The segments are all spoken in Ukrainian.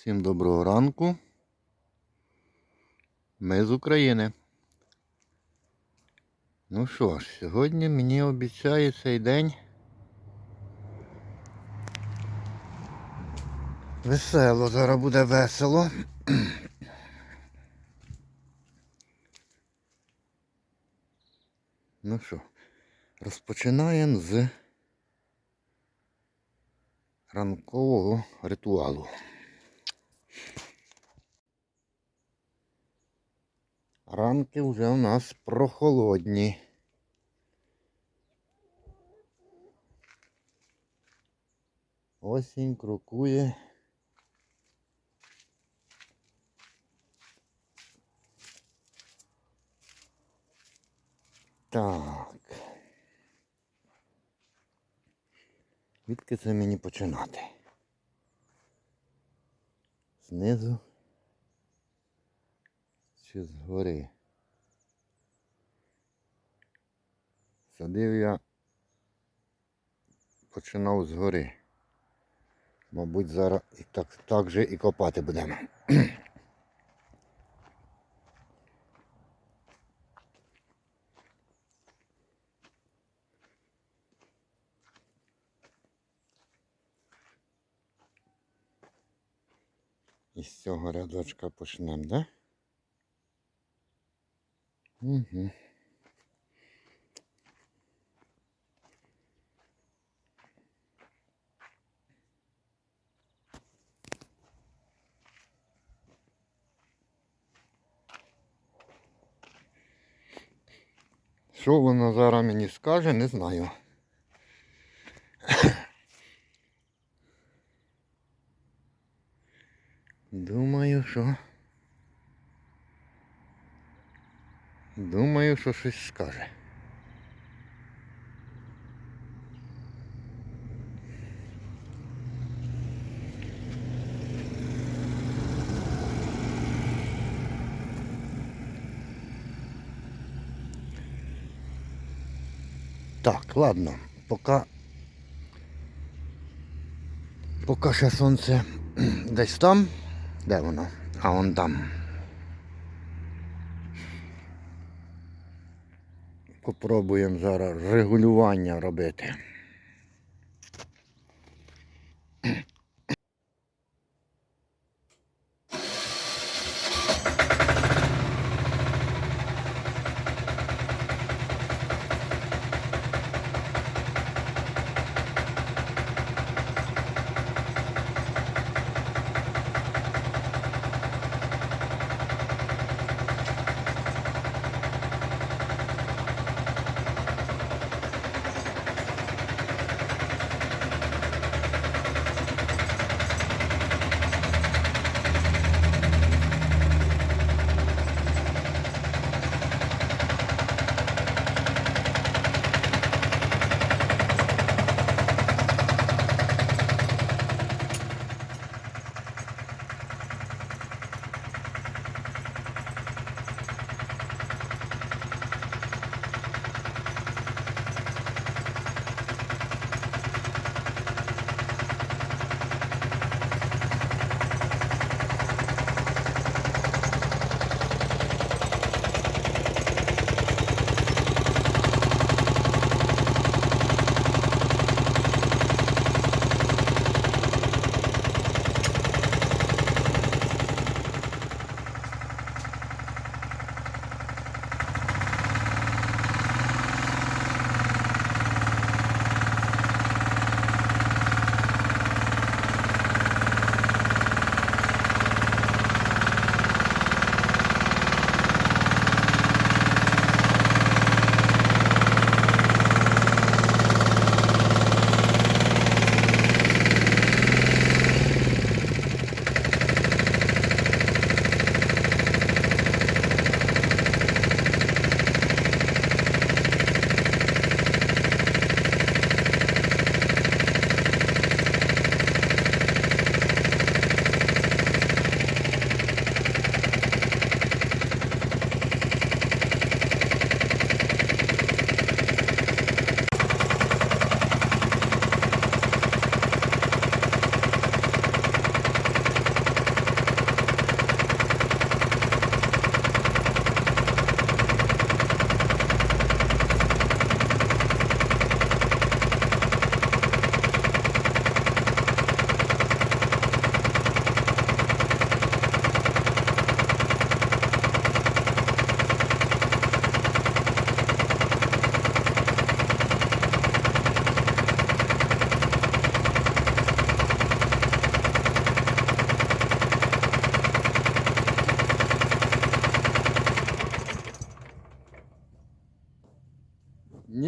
Всім доброго ранку. Ми з України. Ну що ж, сьогодні мені обіцяє цей день весело, зараз буде весело. Ну що, розпочинаємо з ранкового ритуалу. Ранки вже у нас прохолодні. Осінь крокує. Так. Відки це мені починати? Знизу чи згори? Садив я починав згори. Мабуть, зараз і так, так же і копати будемо. І з цього рядочка почнемо, да? Угу. Що воно зараз мені скаже, не знаю. Що. Думаю, що щось скаже. Так, ладно, поки. Поки ще сонце десь там. Де воно? А он там. Попробуємо зараз регулювання робити.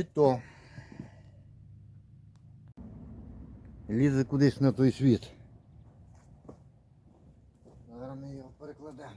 То лізе кудись на той світ. Зараз ми його перекладемо.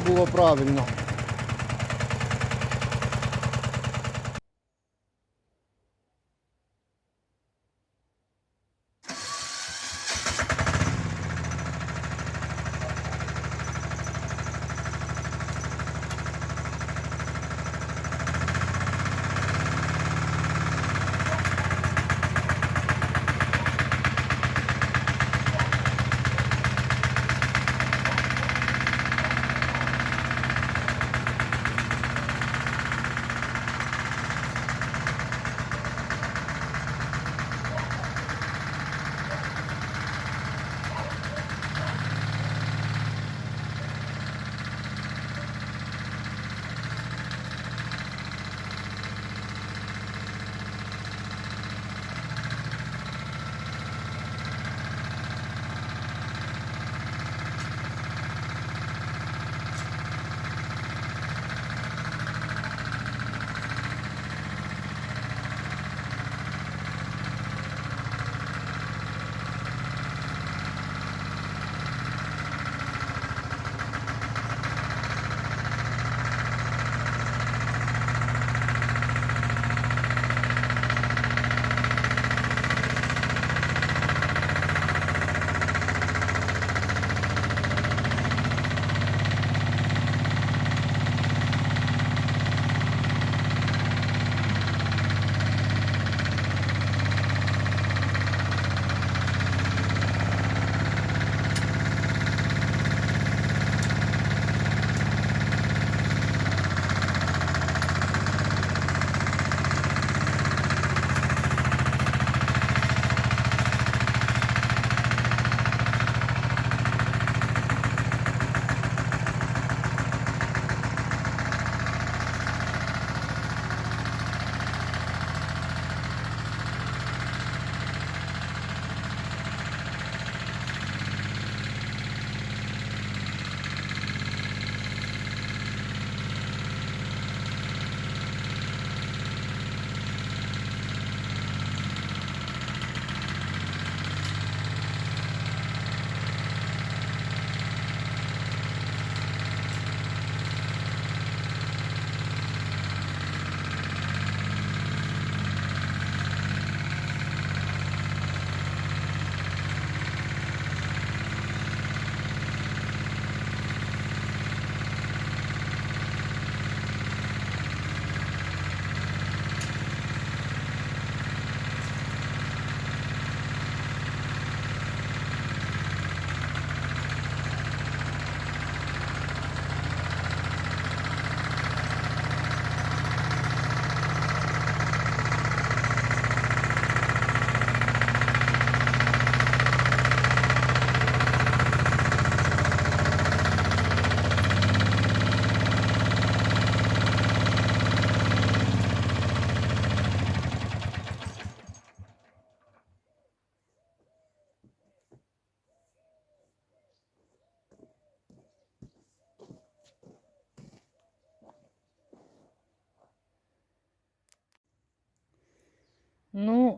Було правильно.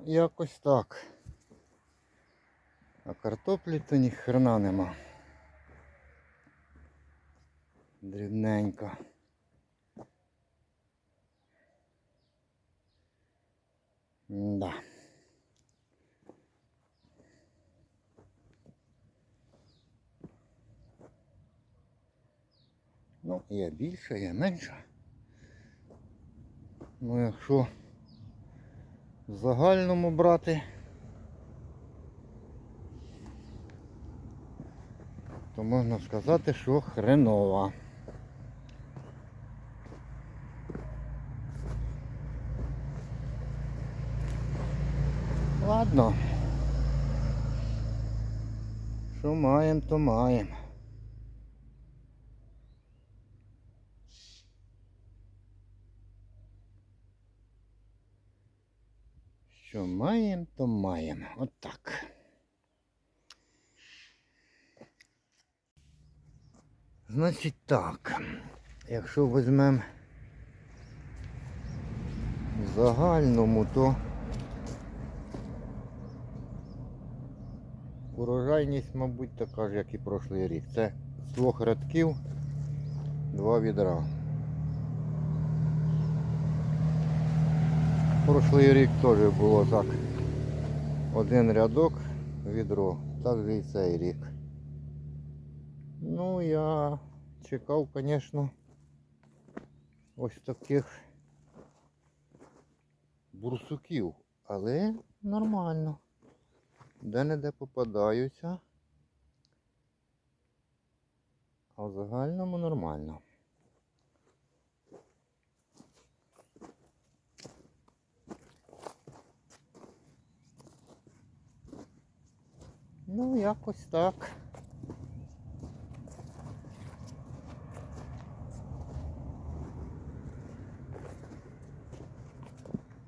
Якось так. А картоплі то ні хрена нема. Дрібненька. Да. Ну, є більше, є менше. Ну, якщо в загальному брати, то можна сказати, що хренова. Ладно. Що маємо, то маємо. Що маємо, то маємо. От так. Значить так, якщо візьмемо в загальному, то урожайність, мабуть, така ж, як і прошлий рік. Це з двох рядків два відра. Прошлий рік теж було так. Один рядок, відро. Так і цей рік. Ну, я чекав, звісно, ось таких бурсуків, але нормально. Де-не-де попадаються. А в загальному нормально. Ну, якось так.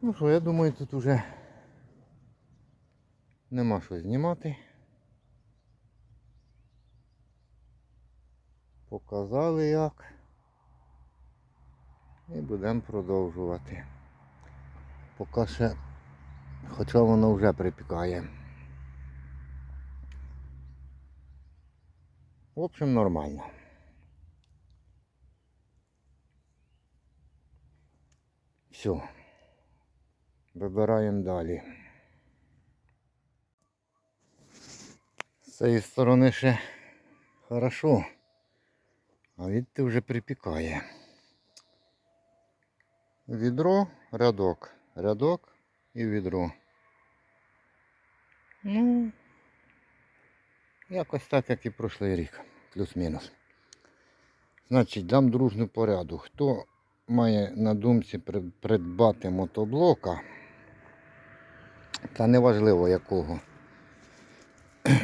Ну що, я думаю, тут уже нема що знімати. Показали як. І будемо продовжувати. Поки ще, хоча воно вже припікає. В общем, нормально. Все. Вибираємо далі. З цієї сторони ще хорошо, а відти вже припікає. Відро, рядок, рядок і відро. Ну, якось так, як і прошлий рік, плюс-мінус. Значить, дам дружну поряду. Хто має на думці придбати мотоблока, та неважливо якого.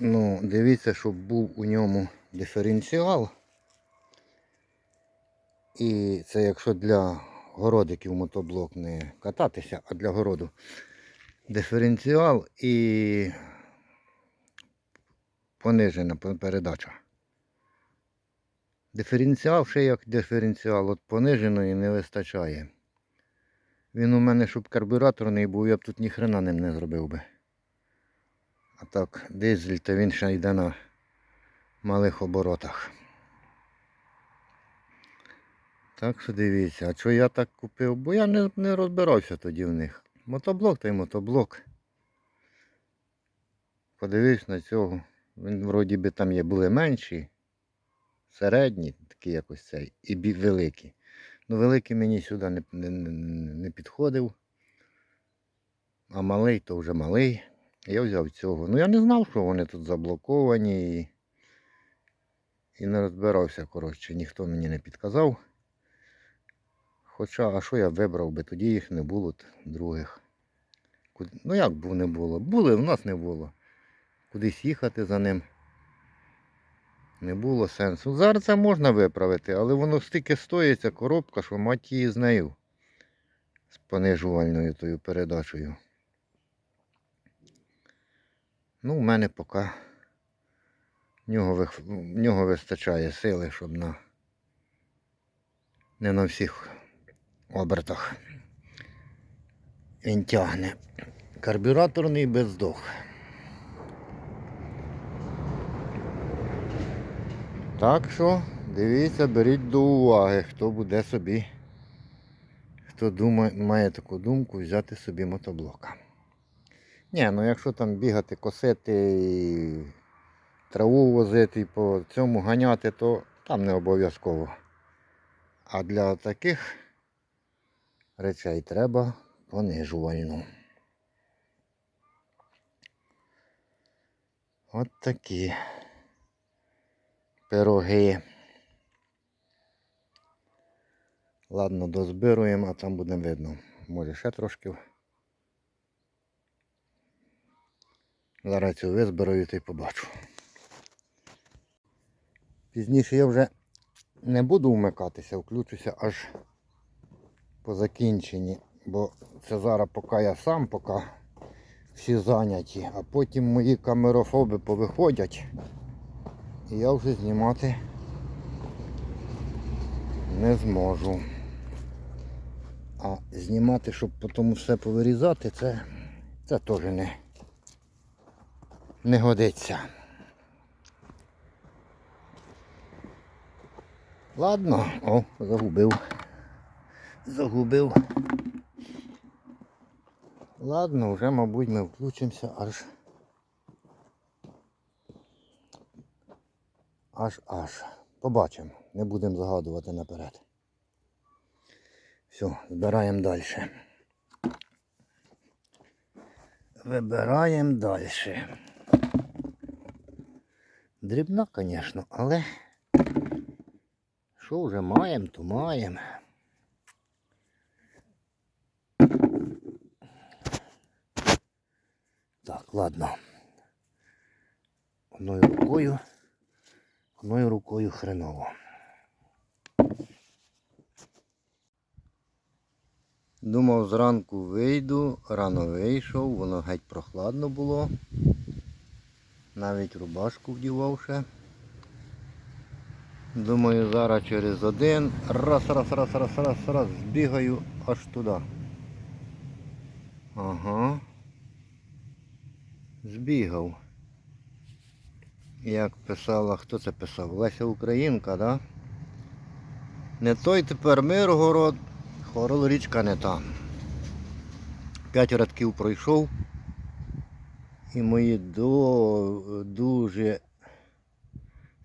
Ну, дивіться, щоб був у ньому диференціал. І це якщо для городиків мотоблок не кататися, а для городу диференціал і понижена передача. Диференціал ще як диференціал, от пониженої не вистачає. Він у мене, щоб карбюраторний був, я б тут ніхрена ним не зробив би. А так, дизель, то він ще йде на малих оборотах. Так що дивіться, а що я так купив? Бо я не, не розбирався тоді в них. Мотоблок та й мотоблок. Подивився на цього. Він вроді би там є були менші, середні, такі якось цей, і великі. Ну великий мені сюди не, не, не, підходив. А малий то вже малий. Я взяв цього. Ну я не знав, що вони тут заблоковані і, і не розбирався, коротше, ніхто мені не підказав. Хоча, а що я вибрав би, тоді їх не було других. Ну як б не було? Були, в нас не було. Кудись їхати за ним. Не було сенсу. Зараз це можна виправити, але воно стільки стоїть, ця коробка, що мать її з нею. З понижувальною тою передачею. Ну, у мене поки в нього, в нього вистачає сили, щоб на не на всіх обертах. він тягне. Карбюраторний бездох. Так що, дивіться, беріть до уваги, хто буде собі, хто думає, має таку думку взяти собі мотоблока. Ні, ну якщо там бігати, косити, траву возити і по цьому ганяти, то там не обов'язково. А для таких речей треба понижувальну. От такі пироги. Ладно, дозбируємо, а там буде видно. Може ще трошки. Зараз цю визбираю та й побачу. Пізніше я вже не буду вмикатися, включуся аж по закінченні, бо це зараз поки я сам, поки всі зайняті, а потім мої камерофоби повиходять. І я вже знімати не зможу. А знімати, щоб потім все повирізати, це, це теж не, не годиться. Ладно, о, загубив. Загубив. Ладно, вже, мабуть, ми включимося аж. Аж аж. Побачимо. Не будемо загадувати наперед. Все, збираємо далі. Вибираємо далі. Дрібна, звісно, але що вже маємо, то маємо. Так, ладно. Одною рукою. Одною рукою хреново. Думав зранку вийду, рано вийшов, воно геть прохладно було. Навіть рубашку вдівав ще. Думаю, зараз через один. Раз, раз, раз, раз, раз, раз, збігаю аж туди. Ага. Збігав. Як писала, хто це писав? Леся Українка, да? Не той тепер Миргород, Хорол річка не та. П'ять радків пройшов. І мої до, дуже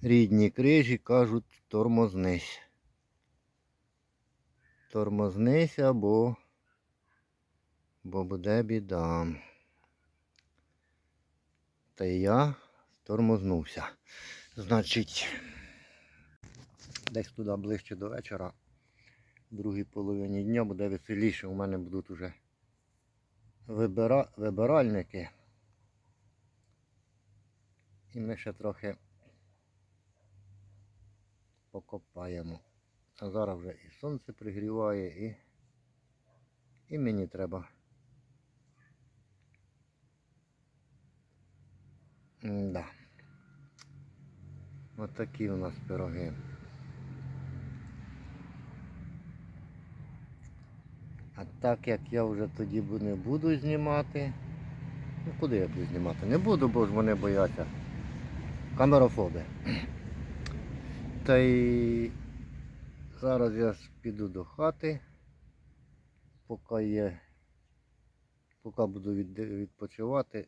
рідні крижі кажуть тормознись. Тормознись або бо буде біда. Та я тормознувся. Значить, десь туди ближче до вечора, в другій половині дня буде веселіше. У мене будуть уже вибира... вибиральники. І ми ще трохи покопаємо. А зараз вже і сонце пригріває, і, і мені треба. Да. Ось такі у нас пироги. А так як я вже тоді не буду знімати. Ну куди я буду знімати? Не буду, бо ж вони бояться. Камерофоби. Та й зараз я піду до хати, поки є, поки буду відпочивати,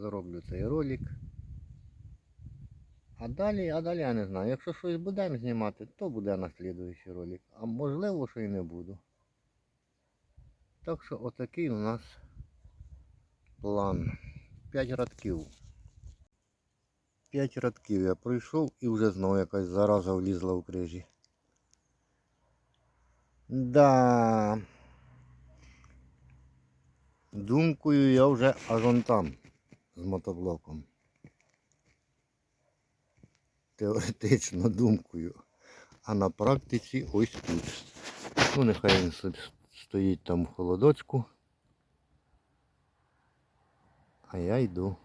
зроблю цей ролик. А далі, а далі я не знаю. Якщо щось будемо знімати, то буде наслідуючий ролик. А можливо, що і не буду. Так що отакий у нас план. 5 радків. 5 радків я пройшов і вже знову якась зараза влізла в крижі. Да. Думкою я вже аж он там з мотоблоком. Теоретично думкою. А на практиці ось тут. Ну, нехай він стоїть там в холодочку. А я йду.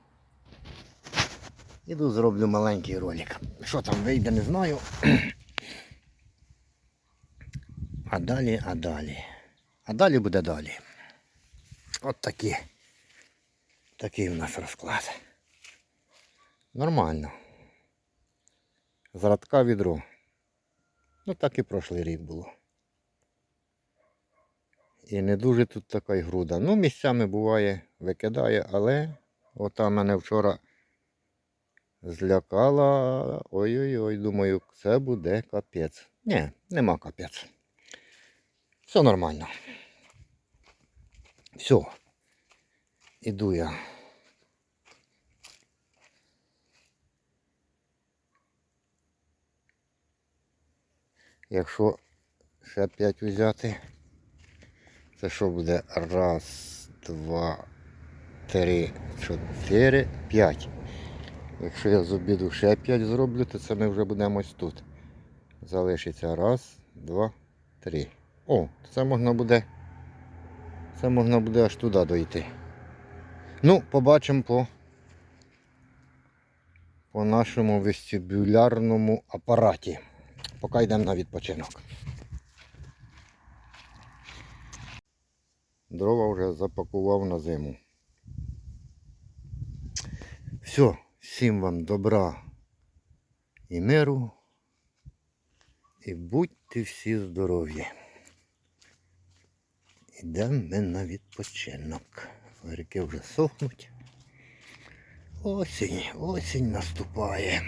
Іду зроблю маленький ролик. Що там вийде, не знаю. А далі, а далі. А далі буде далі. От такі. Такий в нас розклад. Нормально. З відро. Ну так і прошлий рік було. І не дуже тут така й груда. Ну, місцями буває, викидає, але ота мене вчора злякала. Ой-ой-ой, думаю, це буде капець. Ні, нема капець. Все нормально. Все. Іду я. Якщо ще п'ять взяти, це що буде? Раз, два, три, чотири, п'ять. Якщо я з обіду ще п'ять зроблю, то це ми вже будемо ось тут. Залишиться раз, два, три. О, це можна буде. Це можна буде аж туди дойти. Ну, побачимо по, по нашому вестибулярному апараті. Поки йдемо на відпочинок. Дрова вже запакував на зиму. Все, всім вам добра і миру. І будьте всі здорові. Ідемо ми на відпочинок. Ріки вже сохнуть. Осінь, осінь наступає.